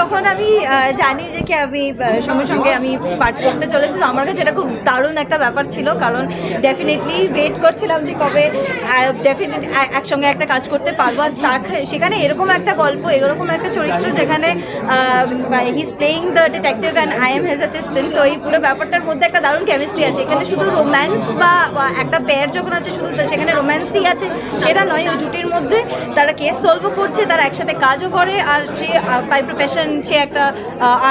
যখন আমি জানি যে কি আমি সঙ্গে সঙ্গে আমি পাঠ করতে চলেছি। তো আমার কাছে এটা খুব দারুণ একটা ব্যাপার ছিল, কারণ ডেফিনেটলি ওয়েট করছিলাম যে কবে ডেফিনেটলি একসঙ্গে একটা কাজ করতে পারব। আর তার সেখানে এরকম একটা গল্প, এরকম একটা চরিত্র যেখানে he is playing the detective and I am his assistant তো এই পুরো ব্যাপারটার মধ্যে একটা দারুণ কেমিস্ট্রি আছে। এখানে শুধু রোম্যান্স বা বা একটা পেয়ার যখন আছে, শুধু সেখানে রোম্যান্সই আছে, সেটা নয়, ওই জুটির মধ্যে তারা কেস সলভও করছে, তারা একসাথে কাজও করে, আর সে বাই প্রফেশন সে একটা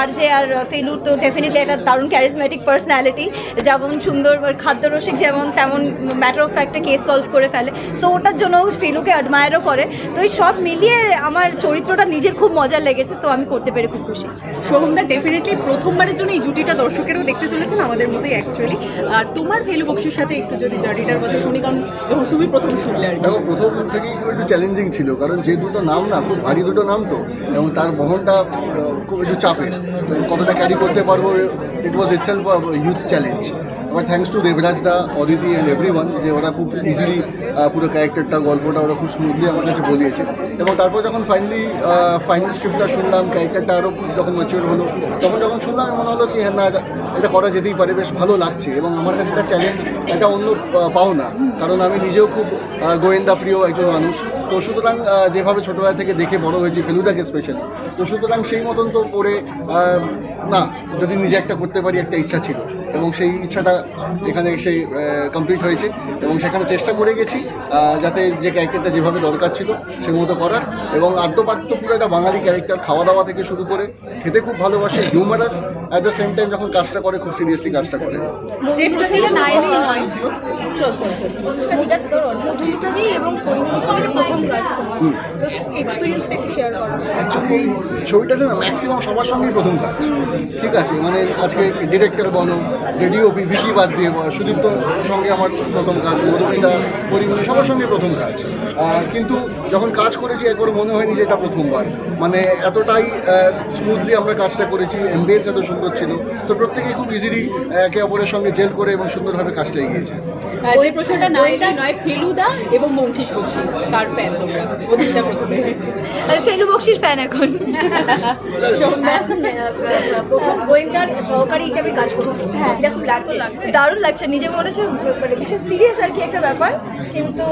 আর যে আর ফেলুর তো ডেফিনেটলি একটা দারুণ ক্যারিসমেটিক পার্সোনালিটি যেমন সুন্দর খাদ্যরসিক যেমন তেমন ম্যাটার অফ ফ্যাক্টে কেস সলভ করে ফেলে। সো ওটার জন্য ফেলুকে অ্যাডমায়ারও করে। তো এই সব মিলিয়ে আমার চরিত্রটা নিজের খুব মজা লেগেছে তো আমি করতে পেরে খুব খুশি। সোহমদা ডেফিনেটলি প্রথমবারের জন্য এই জুটিটা দর্শকেরও দেখতে চলেছেন আমাদের মতোই অ্যাকচুয়ালি আর তোমার ফেলু বক্সির সাথে একটু যদি জার্নিটার কথা শুনি কারণ তুমি প্রথম শুনলে আর দেখো প্রথম থেকেই একটু চ্যালেঞ্জিং ছিল কারণ যে দুটো নাম না খুব ভারী দুটো নাম তো এবং তার বহনটা একটু চাপের কতটা ক্যারি করতে পারব it was itself huge challenge এবার thanks to Debraj the Aditi and everyone যে ওরা খুব ইজিলি পুরো ক্যারেক্টারটা গল্পটা ওরা খুব স্মুথলি আমার কাছে বলিয়েছে। এবং তারপর যখন ফাইনালি ফাইনাল স্ক্রিপ্টটা শুনলাম ক্যারেক্টারটা আরও যখন ম্যাচিওর হলো, তখন যখন শুনলাম মনে হলো কি হ্যাঁ না, এটা করা যেতেই পারে, বেশ ভালো লাগছে। এবং আমার কাছে একটা চ্যালেঞ্জ একটা অন্য পাও না কারণ আমি নিজেও খুব গোয়েন্দা প্রিয় একজন মানুষ। তো সুতরাং যেভাবে ছোটোবেলা থেকে দেখে বড় হয়েছি ফেলুদাকে স্পেশালি তো সুতরাং সেই মতন তো পড়ে না যদি নিজে একটা করতে পারি একটা ইচ্ছা ছিল। এবং সেই ইচ্ছাটা এখানে এসে কমপ্লিট হয়েছে। এবং সেখানে চেষ্টা করে গেছি যাতে যে ক্যারেক্টারটা যেভাবে দরকার ছিল সে মতো করার। এবং আদ্যপাদ্য পুরো একটা বাঙালি ক্যারেক্টার খাওয়া দাওয়া থেকে শুরু করে খেতে খুব ভালোবাসে humorous at the same time যখন কাজটা করে খুব সিরিয়াসলি কাজটা করে। ঠিক আছে তোর এবং পরিমণির সঙ্গে এটা প্রথম কাজ তোমার তো এক্সপিরিয়েন্সটা একটু শেয়ার করো। অ্যাকচুয়ালি এই ছবিটাতে না ম্যাক্সিমাম সবার সঙ্গেই প্রথম কাজ। ঠিক আছে মানে আজকে ডিরেক্টর বলো রেডিও বিকি বাদ দিয়ে সুদীপ্ত সঙ্গে আমার প্রথম কাজ মধুমিতা পরিমণি সবার সঙ্গে প্রথম কাজ। কিন্তু যখন কাজ করেছি একবার মনে হয়নি যে এটা প্রথমবার। মানে এতটাই স্মুথলি আমরা কাজটা করেছি এমবিএস এত সুন্দর ছিল। তো প্রত্যেকেই খুব ইজিলি একে অপরের সঙ্গে জেল করে এবং সুন্দরভাবে কাজটা এগিয়েছে। যে প্রশ্নটা না এলেই নয় ফেলুদা এবং মঙ্কিশ বক্সি কার ফ্যান তোমরা? প্রথমে। আমি ফেলু বক্সির ফ্যান এখন। সোহমদা প্রথম গোয়েন্দার সহকারী হিসাবে কাজ করছি। এরকম লাগছে। দারুণ লাগছে। নিজে বলেছে মানে ভীষণ সিরিয়াস আর কি একটা ব্যাপার। কিন্তু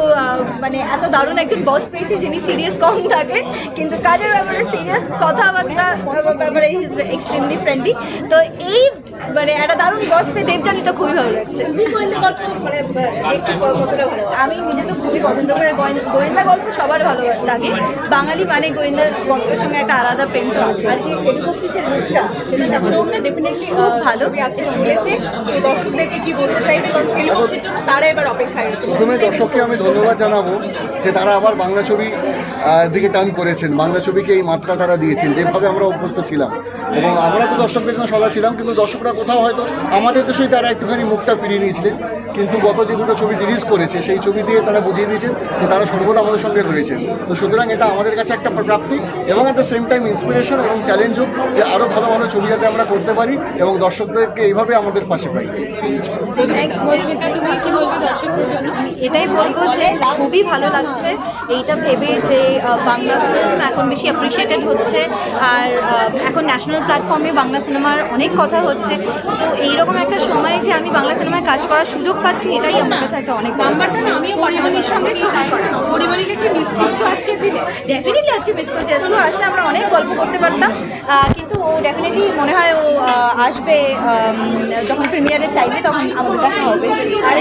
মানে এত দারুণ একজন বস পেয়েছি যিনি সিরিয়াস কম থাকে কিন্তু কাজের ব্যাপারে সিরিয়াস কথাবার্তা ব্যাপারে ইজ এক্সট্রিমলি ফ্রেন্ডলি তো এই মানে একটা দারুণ বস পেয়ে দেবজানি তো খুবই ভালো লাগছে। তুমি গোয়েন্দা গল্প মানে আমি নিজে তো খুবই পছন্দ করে। গোয়েন- গোয়েন্দা গল্প সবার ভালো লাগে। বাঙালি মানে গোয়েন্দার গল্পের সঙ্গে একটা আলাদা প্রেম তো আছে। আর কি যে রূপটা সেটা ডেফিনেটলি খুব ভালো। আসতে চলেছে। দর্শকদেরকে কি বলতে চাইবে কারণ ফেলু জন্য তারা এবার অপেক্ষায় রয়েছে। প্রথমে দর্শককে আমি ধন্যবাদ জানাব যে তারা আবার বাংলা ছবি দিকে টান করেছেন। বাংলা ছবিকে এই মাত্রা তারা দিয়েছেন যেভাবে আমরা অভ্যস্ত ছিলাম। এবং আমরা তো দর্শকদের জন্য সদা ছিলাম কিন্তু দর্শকরা কোথাও হয়তো, আমাদের তো সেই তারা একটুখানি মুখটা ফিরিয়ে নিয়েছিলেন। কিন্তু গত যে দুটো ছবি রিলিজ করেছে, সেই ছবি দিয়ে তারা বুঝিয়ে দিয়েছেন যে তারা সর্বদা আমাদের সঙ্গে রয়েছেন। তো সুতরাং এটা আমাদের কাছে একটা প্রাপ্তি এবং at the same time inspiration এবং চ্যালেঞ্জও যে আরও ভালো ভালো ছবি যাতে আমরা করতে পারি এবং দর্শকদেরকে এইভাবে আমাদের পাশে পাই। এটাই বলব যে খুবই ভালো লাগছে। এইটা ভেবে যে বাংলা ফিল্ম এখন বেশি অ্যাপ্রিসিয়েটেড হচ্ছে। আর এখন ন্যাশনাল প্ল্যাটফর্মে বাংলা সিনেমার অনেক কথা হচ্ছে। সো এইরকম একটা সময় যে আমি বাংলা সিনেমায় কাজ করার সুযোগ পাচ্ছি এটাই আমার কাছে একটা অনেক নাম্বারটা না আমিও পরিমাণের সঙ্গে ছবি কি মিস করছ আজকের দিনে? ডেফিনেটলি আজকে মিস করছি। আসলে আসলে আমরা অনেক গল্প করতে পারতাম। কিন্তু ও ডেফিনেটলি মনে হয় ও আসবে যখন প্রিমিয়ারের টাইমে তখন আমাদের দেখা হবে। আর